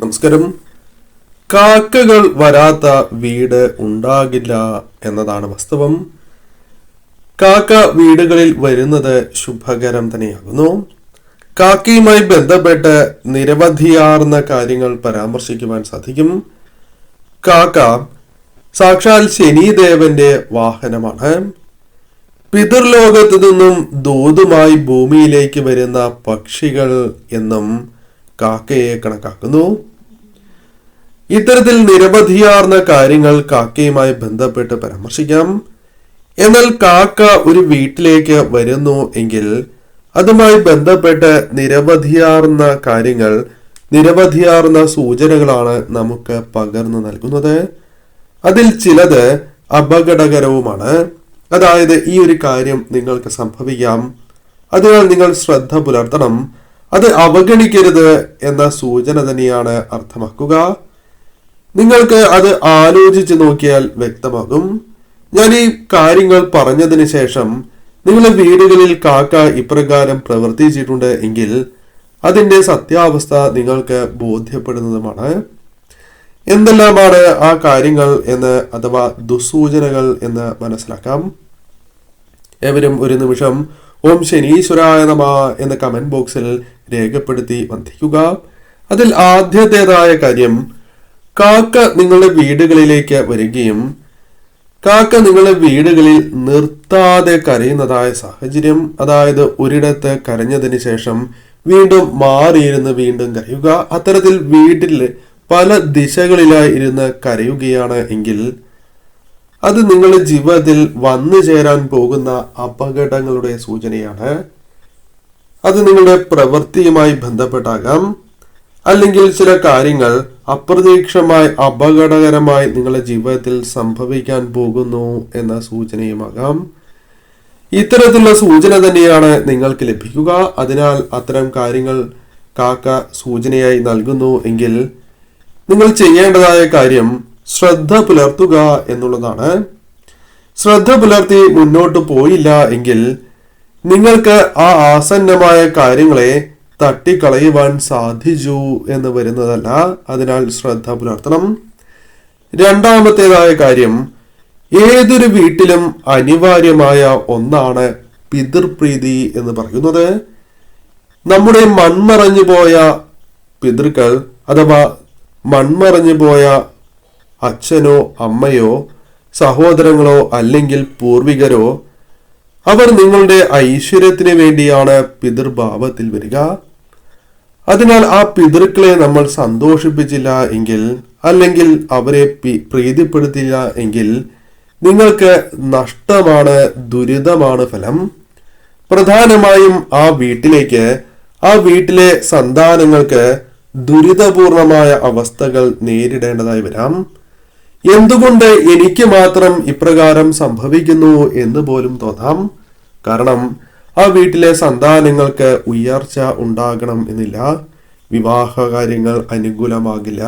നമസ്കാരം. കാക്കകൾ വരാത്ത വീട് ഉണ്ടാകില്ല എന്നതാണ് വാസ്തവം. കാക്ക വീടുകളിൽ വരുന്നത് ശുഭകരം തന്നെയാകുന്നു. കാക്കയുമായി ബന്ധപ്പെട്ട് നിരവധിയാർന്ന കാര്യങ്ങൾ പരാമർശിക്കുവാൻ സാധിക്കും. കാക്ക സാക്ഷാൽ ശനിദേവന്റെ വാഹനമാണ്. പിതൃലോകത്തു നിന്നും ദൂതുമായി ഭൂമിയിലേക്ക് വരുന്ന പക്ഷികൾ എന്നും കാക്കയെ കണക്കാക്കുന്നു. ഇത്തരത്തിൽ നിരവധിയാർന്ന കാര്യങ്ങൾ കാക്കയുമായി ബന്ധപ്പെട്ട് പരാമർശിക്കാം. എന്നാൽ കാക്ക ഒരു വീട്ടിലേക്ക് വരുന്നു എങ്കിൽ അതുമായി ബന്ധപ്പെട്ട് നിരവധിയാർന്ന കാര്യങ്ങൾ നിരവധിയാർന്ന സൂചനകളാണ് നമുക്ക് പകർന്നു നൽകുന്നത്. അതിൽ ചിലത് അപകടകരവുമാണ്. അതായത് ഈ ഒരു കാര്യം നിങ്ങൾക്ക് സംഭവിക്കാം. അതിനാൽ നിങ്ങൾ ശ്രദ്ധ പുലർത്തണം. അത് അവഗണിക്കരുത് എന്ന സൂചന തന്നെയാണ് അർത്ഥമാക്കുക. നിങ്ങൾക്ക് അത് ആലോചിച്ച് നോക്കിയാൽ വ്യക്തമാകും. ഞാൻ ഈ കാര്യങ്ങൾ പറഞ്ഞതിന് ശേഷം നിങ്ങളുടെ വീടുകളിൽ കാക്ക ഇപ്രകാരം പ്രവർത്തിച്ചിട്ടുണ്ട് എങ്കിൽ അതിന്റെ സത്യാവസ്ഥ നിങ്ങൾക്ക് ബോധ്യപ്പെടുന്നതുമാണ്. എന്തെല്ലാമാണ് ആ കാര്യങ്ങൾ എന്ന് അഥവാ ദുസൂചനകൾ എന്ന് മനസ്സിലാക്കാം. ഏവരും ഒരു നിമിഷം ഓം ശനീശ്വരായ നമ എന്ന കമന്റ് ബോക്സിൽ രേഖപ്പെടുത്തി വന്ദിക്കുക. അതിൽ ആദ്യത്തേതായ കാര്യം കാക്ക നിങ്ങളുടെ വീടുകളിലേക്ക് വരികയും കാക്ക നിങ്ങളുടെ വീടുകളിൽ നിർത്താതെ കരയുന്നതായ സാഹചര്യം അതായത് ഒരിടത്ത് കരഞ്ഞതിന് ശേഷം വീണ്ടും മാറിയിരുന്ന് വീണ്ടും കരയുക. അത്തരത്തിൽ വീട്ടിൽ പല ദിശകളിലായി ഇരുന്ന് കരയുകയാണ് എങ്കിൽ അത് നിങ്ങളുടെ ജീവിതത്തിൽ വന്നു ചേരാൻ പോകുന്ന അപകടങ്ങളുടെ സൂചനയാണ്. അത് നിങ്ങളുടെ പ്രവൃത്തിയുമായി ബന്ധപ്പെട്ടാകാം. അല്ലെങ്കിൽ ചില കാര്യങ്ങൾ അപ്രതീക്ഷമായി അപകടകരമായി നിങ്ങളുടെ ജീവിതത്തിൽ സംഭവിക്കാൻ പോകുന്നു എന്ന സൂചനയുമാകാം. ഇത്തരത്തിലുള്ള സൂചന തന്നെയാണ് നിങ്ങൾക്ക് ലഭിക്കുക. അതിനാൽ അത്തരം കാര്യങ്ങൾ കാക്ക സൂചനയായി നൽകുന്നു. എങ്കിൽ നിങ്ങൾ ചെയ്യേണ്ടതായ കാര്യം ശ്രദ്ധ പുലർത്തുക എന്നുള്ളതാണ്. ശ്രദ്ധ പുലർത്തി മുന്നോട്ട് പോയില്ല എങ്കിൽ നിങ്ങൾക്ക് ആ ആസന്നമായ കാര്യങ്ങളെ തട്ടിക്കളയുവാൻ സാധിച്ചു എന്ന് വരുന്നതല്ല. അതിനാൽ ശ്രദ്ധ പുലർത്തണം. രണ്ടാമത്തേതായ കാര്യം ഏതൊരു വീട്ടിലും അനിവാര്യമായ ഒന്നാണ് പിതൃപ്രീതി എന്ന് പറയുന്നത്. നമ്മുടെ മൺമറഞ്ഞു പോയ പിതൃക്കൾ അഥവാ മൺമറഞ്ഞു പോയ അച്ഛനോ അമ്മയോ സഹോദരങ്ങളോ അല്ലെങ്കിൽ പൂർവികരോ അവർ നിങ്ങളുടെ ഐശ്വര്യത്തിന് വേണ്ടിയാണ് പിതൃഭാവത്തിൽ വരിക. അതിനാൽ ആ പിതൃക്കളെ നമ്മൾ സന്തോഷിപ്പിച്ചില്ല എങ്കിൽ അല്ലെങ്കിൽ അവരെ പ്രീതിപ്പെടുത്തില്ല എങ്കിൽ നിങ്ങൾക്ക് നഷ്ടമാണ് ദുരിതമാണ് ഫലം. പ്രധാനമായും ആ വീട്ടിലേക്ക് ആ വീട്ടിലെ സന്താനങ്ങൾക്ക് ദുരിതപൂർണമായ അവസ്ഥകൾ നേരിടേണ്ടതായി വരാം. എന്തുകൊണ്ട് എനിക്ക് മാത്രം ഇപ്രകാരം സംഭവിക്കുന്നു എന്ന് പോലും തോന്നാം. കാരണം ആ വീട്ടിലെ സന്താനങ്ങൾക്ക് ഉയർച്ച ഉണ്ടാകണം എന്നില്ല. വിവാഹ കാര്യങ്ങൾ അനുകൂലമാകില്ല.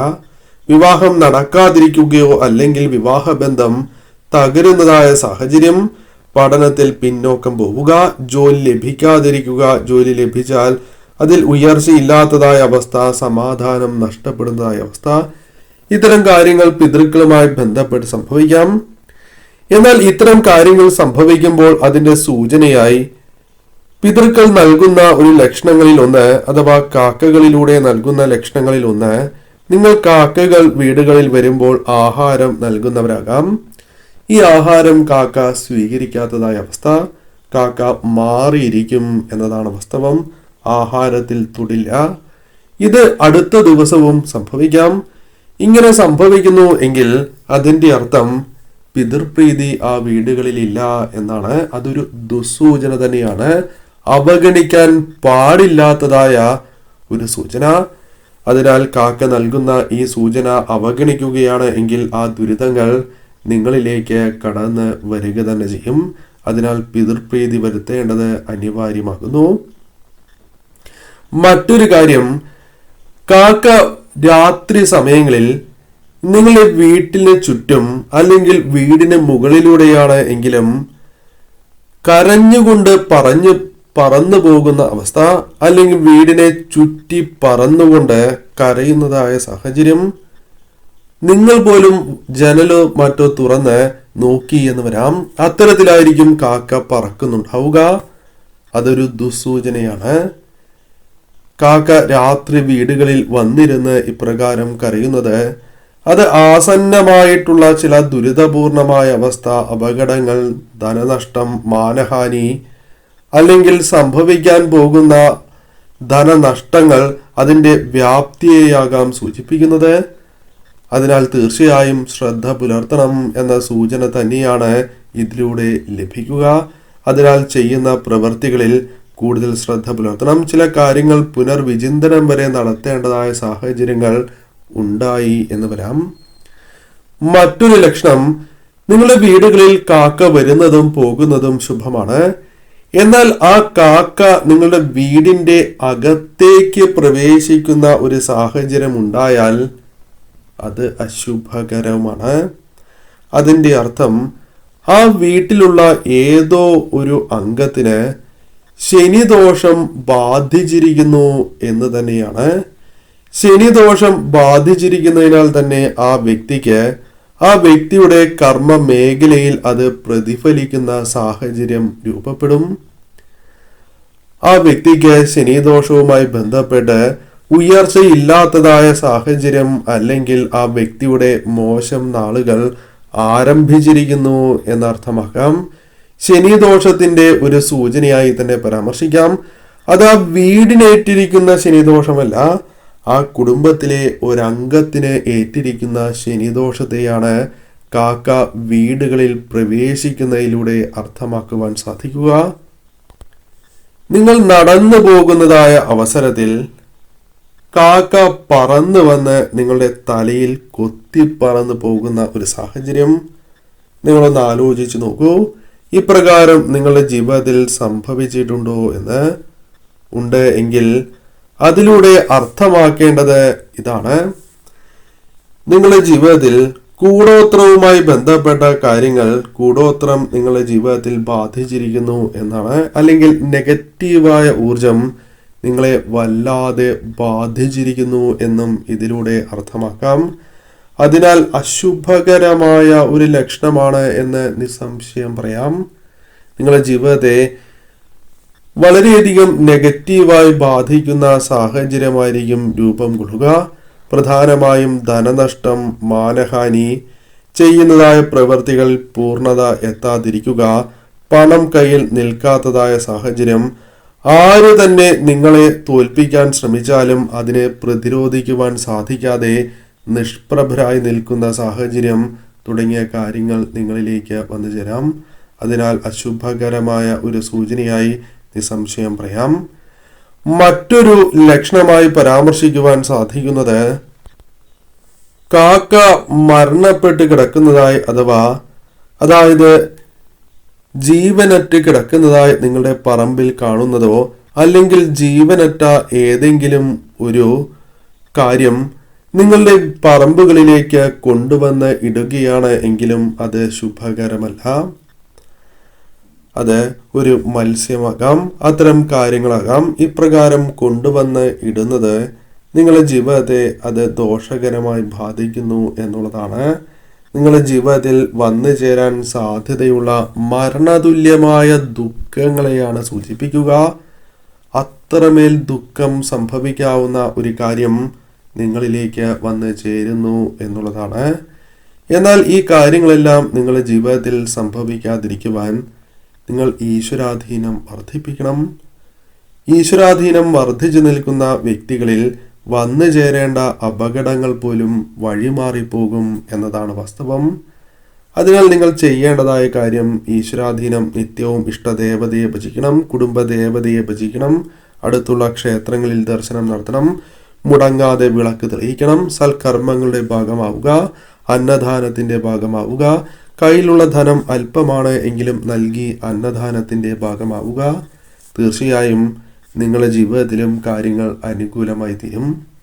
വിവാഹം നടക്കാതിരിക്കുകയോ അല്ലെങ്കിൽ വിവാഹബന്ധം തകരുന്നതായ സാഹചര്യം പഠനത്തിൽ പിന്നോക്കം പോവുക ജോലി ലഭിക്കാതിരിക്കുക ജോലി ലഭിച്ചാൽ അതിൽ ഉയർച്ചയില്ലാത്തതായ അവസ്ഥ സമാധാനം നഷ്ടപ്പെടുന്നതായ അവസ്ഥ ഇത്തരം കാര്യങ്ങൾ പിതൃക്കളുമായി ബന്ധപ്പെട്ട് സംഭവിക്കാം. എന്നാൽ ഇത്തരം കാര്യങ്ങൾ സംഭവിക്കുമ്പോൾ അതിന്റെ സൂചനയായി പിതൃക്കൾ നൽകുന്ന ഒരു ലക്ഷണങ്ങളിൽ ഒന്ന് അഥവാ കാക്കകളിലൂടെ നൽകുന്ന ലക്ഷണങ്ങളിൽ ഒന്ന് നിങ്ങൾ കാക്കകൾ വീടുകളിൽ വരുമ്പോൾ ആഹാരം നൽകുന്നവരാകാം. ഈ ആഹാരം കാക്ക സ്വീകരിക്കാത്തതായ അവസ്ഥ കാക്ക മാറിയിരിക്കും എന്നതാണ് വാസ്തവം. ആഹാരത്തിൽ തുടില്ല ഇത് അടുത്ത ദിവസവും സംഭവിക്കാം. ഇങ്ങനെ സംഭവിക്കുന്നു എങ്കിൽ അതിന്റെ അർത്ഥം പിതൃപ്രീതി ആ വീടുകളിൽ ഇല്ല എന്നാണ്. അതൊരു ദുസ്സൂചന തന്നെയാണ്. അവഗണിക്കാൻ പാടില്ലാത്തതായ ഒരു സൂചന. അതിനാൽ കാക്ക നൽകുന്ന ഈ സൂചന അവഗണിക്കുകയാണ് എങ്കിൽ ആ ദുരിതങ്ങൾ നിങ്ങളിലേക്ക് കടന്ന് വരിക തന്നെ ചെയ്യും. അതിനാൽ പിതൃപ്രീതി വരുത്തേണ്ടത് അനിവാര്യമാകുന്നു. മറ്റൊരു കാര്യം കാക്ക രാത്രി സമയങ്ങളിൽ നിങ്ങളുടെ വീട്ടിന് ചുറ്റും അല്ലെങ്കിൽ വീടിന് മുകളിലൂടെയാണ് എങ്കിലും കരഞ്ഞുകൊണ്ട് പറഞ്ഞു പറന്നു പോകുന്ന അവസ്ഥ അല്ലെങ്കിൽ വീടിനെ ചുറ്റി പറന്നുകൊണ്ട് കരയുന്നതായ സാഹചര്യം നിങ്ങൾ പോലും ജനലോ മറ്റോ തുറന്ന് നോക്കി എന്ന് വരാം. അത്തരത്തിലായിരിക്കും കാക്ക പറക്കുന്നുണ്ടാവുക. അതൊരു ദുസൂചനയാണ് കാക്ക രാത്രി വീടുകളിൽ വന്നിരുന്ന് ഇപ്രകാരം കരയുന്നത് അത് ആസന്നമായിട്ടുള്ള ചില ദുരിതപൂർണമായ അവസ്ഥ അപകടങ്ങൾ ധനനഷ്ടം മാനഹാനി അല്ലെങ്കിൽ സംഭവിക്കാൻ പോകുന്ന ധനനഷ്ടങ്ങൾ അതിന്റെ വ്യാപ്തിയെയാകാം സൂചിപ്പിക്കുന്നത്? അതിനാൽ തീർച്ചയായും ശ്രദ്ധ പുലർത്തണം എന്ന സൂചന തന്നെയാണ് ഇതിലൂടെ ലഭിക്കുക. അതിനാൽ ചെയ്യുന്ന പ്രവൃത്തികളിൽ കൂടുതൽ ശ്രദ്ധ പുലർത്തണം. ചില കാര്യങ്ങൾ പുനർവിചിന്തനം വരെ നടത്തേണ്ടതായ സാഹചര്യങ്ങൾ ഉണ്ടായി എന്ന് വരാം. മറ്റൊരു ലക്ഷണം നിങ്ങളുടെ വീടുകളിൽ കാക്ക വരുന്നതും പോകുന്നതും ശുഭമാണ്. എന്നാൽ ആ കാക്ക നിങ്ങളുടെ വീടിന്റെ അകത്തേക്ക് പ്രവേശിക്കുന്ന ഒരു സാഹചര്യം ഉണ്ടായാൽ അത് അശുഭകരമാണ്. അതിന്റെ അർത്ഥം ആ വീട്ടിലുള്ള ഏതോ ഒരു അംഗത്തിന് ശനിദോഷം ബാധിച്ചിരിക്കുന്നു എന്ന് തന്നെയാണ്. ശനിദോഷം ബാധിച്ചിരിക്കുന്നതിനാൽ തന്നെ ആ വ്യക്തിക്ക് ആ വ്യക്തിയുടെ കർമ്മ മേഖലയിൽ അത് പ്രതിഫലിക്കുന്ന സാഹചര്യം രൂപപ്പെടും. ആ വ്യക്തിക്ക് ശനിദോഷവുമായി ബന്ധപ്പെട്ട് ഉയർച്ചയില്ലാത്തതായ സാഹചര്യം അല്ലെങ്കിൽ ആ വ്യക്തിയുടെ മോശം നാളുകൾ ആരംഭിച്ചിരിക്കുന്നു എന്നർത്ഥമാക്കാം. ശനിദോഷത്തിന്റെ ഒരു സൂചനയായി തന്നെ പരാമർശിക്കാം. അത് ആ വീടിനേറ്റിരിക്കുന്ന ശനിദോഷമല്ല ആ കുടുംബത്തിലെ ഒരംഗത്തിന് ഏറ്റിരിക്കുന്ന ശനിദോഷത്തെയാണ് കാക്ക വീടുകളിൽ പ്രവേശിക്കുന്നതിലൂടെ അർത്ഥമാക്കുവാൻ സാധിക്കുക. നിങ്ങൾ നടന്നു പോകുന്നതായ അവസരത്തിൽ കാക്ക പറന്നു വന്ന് നിങ്ങളുടെ തലയിൽ കൊത്തി പറന്നു പോകുന്ന ഒരു സാഹചര്യം നിങ്ങളൊന്ന് ആലോചിച്ച് നോക്കൂ. ഇപ്രകാരം നിങ്ങളുടെ ജീവിതത്തിൽ സംഭവിച്ചിട്ടുണ്ടോ എന്ന് ഉണ്ട് എങ്കിൽ അതിലൂടെ അർത്ഥമാക്കേണ്ടത് ഇതാണ്. നിങ്ങളുടെ ജീവിതത്തിൽ കൂടോത്രവുമായി ബന്ധപ്പെട്ട കാര്യങ്ങൾ കൂടോത്രം നിങ്ങളുടെ ജീവിതത്തിൽ ബാധിച്ചിരിക്കുന്നു എന്നാണ്. അല്ലെങ്കിൽ നെഗറ്റീവായ ഊർജം നിങ്ങളെ വല്ലാതെ ബാധിച്ചിരിക്കുന്നു എന്നും ഇതിലൂടെ അർത്ഥമാക്കാം. അതിനാൽ അശുഭകരമായ ഒരു ലക്ഷണമാണ് എന്ന് നിസ്സംശയം പറയാം. നിങ്ങളുടെ ജീവിതത്തെ വളരെയധികം നെഗറ്റീവായി ബാധിക്കുന്ന സാഹചര്യമായിരിക്കും രൂപം കൊള്ളുക. പ്രധാനമായും ധനനഷ്ടം മാനഹാനി ചെയ്യുന്നതായ പ്രവൃത്തികൾ പൂർണത എത്താതിരിക്കുക പണം കയ്യിൽ നിൽക്കാത്തതായ സാഹചര്യം ആര് തന്നെ നിങ്ങളെ തോൽപ്പിക്കാൻ ശ്രമിച്ചാലും അതിനെ പ്രതിരോധിക്കുവാൻ സാധിക്കാതെ നിഷ്പ്രഭരായി നിൽക്കുന്ന സാഹചര്യം തുടങ്ങിയ കാര്യങ്ങൾ നിങ്ങളിലേക്ക് വന്നു ചേരാം. അതിനാൽ അശുഭകരമായ ഒരു സൂചനയായി നിസ്സംശയം പറയാം. മറ്റൊരു ലക്ഷണമായി പരാമർശിക്കുവാൻ സാധിക്കുന്നത് കാക്ക മരണപ്പെട്ട് കിടക്കുന്നതായി അഥവാ അതായത് ജീവനറ്റ് കിടക്കുന്നതായി നിങ്ങളുടെ പറമ്പിൽ കാണുന്നതോ അല്ലെങ്കിൽ ജീവനറ്റ ഏതെങ്കിലും ഒരു കാര്യം നിങ്ങളുടെ പറമ്പുകളിലേക്ക് കൊണ്ടുവന്ന് ഇടുകയാണ് എങ്കിലും അത് ശുഭകരമല്ല. അത് ഒരു മത്സ്യമാകാം അത്തരം കാര്യങ്ങളാകാം. ഇപ്രകാരം കൊണ്ടുവന്ന് ഇടുന്നത് നിങ്ങളുടെ ജീവിതത്തെ അത് ദോഷകരമായി ബാധിക്കുന്നു എന്നുള്ളതാണ്. നിങ്ങളുടെ ജീവിതത്തിൽ വന്നു ചേരാൻ സാധ്യതയുള്ള മരണതുല്യമായ ദുഃഖങ്ങളെയാണ് സൂചിപ്പിക്കുക. അത്രമേൽ ദുഃഖം സംഭവിക്കാവുന്ന ഒരു കാര്യം നിങ്ങളിലേക്ക് വന്ന് ചേരുന്നു എന്നുള്ളതാണ്. എന്നാൽ ഈ കാര്യങ്ങളെല്ലാം നിങ്ങളുടെ ജീവിതത്തിൽ സംഭവിക്കാതിരിക്കുവാൻ നിങ്ങൾ ഈശ്വരാധീനം വർദ്ധിപ്പിക്കണം. ഈശ്വരാധീനം വർദ്ധിച്ചു നിൽക്കുന്ന വ്യക്തികളിൽ വന്നു ചേരേണ്ട അപകടങ്ങൾ പോലും വഴിമാറിപ്പോകും എന്നതാണ് വാസ്തവം. അതിനാൽ നിങ്ങൾ ചെയ്യേണ്ടതായ കാര്യം ഈശ്വരാധീനം നിത്യവും ഇഷ്ടദേവതയെ ഭജിക്കണം കുടുംബദേവതയെ ഭജിക്കണം അടുത്തുള്ള ക്ഷേത്രങ്ങളിൽ ദർശനം നടത്തണം മുടങ്ങാതെ വിളക്ക് തെളിയിക്കണം. സൽക്കർമ്മങ്ങളുടെ ഭാഗമാവുക അന്നദാനത്തിന്റെ ഭാഗമാവുക. കയ്യിലുള്ള ധനം അല്പമാണ് എങ്കിലും നൽകി അന്നദാനത്തിന്റെ ഭാഗമാവുക. തീർച്ചയായും നിങ്ങളുടെ ജീവിതത്തിലും കാര്യങ്ങൾ അനുകൂലമായി തീരും.